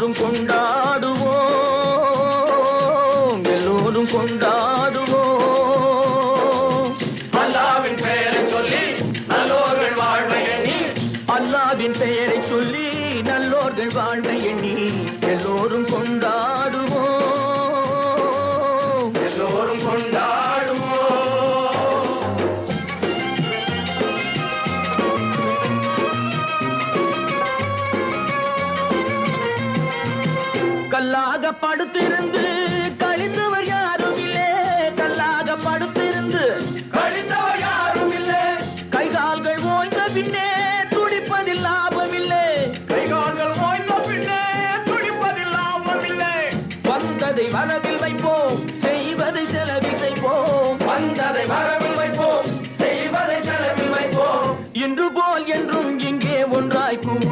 எல்லோரும் கொண்டாடுவோம் எல்லோரும் கொண்டாடுவோம். அல்லாவின் பெயரை சொல்லி நல்லோர்கள் வாழ்வை எண்ணி. அல்லாவின் பெயரை சொல்லி நல்லோர்கள் வாழ்வை எண்ணி எல்லோரும் கொண்டாடுவோம். எல்லோரும் கொண்டாடுவோம் கல்லாக படுத்திருந்து கழிந்தவர் யாரும் இல்லே. கல்லாக படுத்திருந்து கழிந்தவர் யாரும் இல்லை. கைகால்கள் ஓய்ந்த பின்னே துடிப்பதில் லாபம் இல்லை. கைகால்கள் ஓய்ந்த பின்னே துடிப்பதில் லாபம் இல்லை. வந்ததை வரவில் வைப்போம் செய்வதை செலவில் வைப்போம் வந்ததை வரவில் வைப்போம் செய்வதை செலவில் வைப்போம். இன்று போல் என்றும் இங்கே ஒன்றாய்க்கும்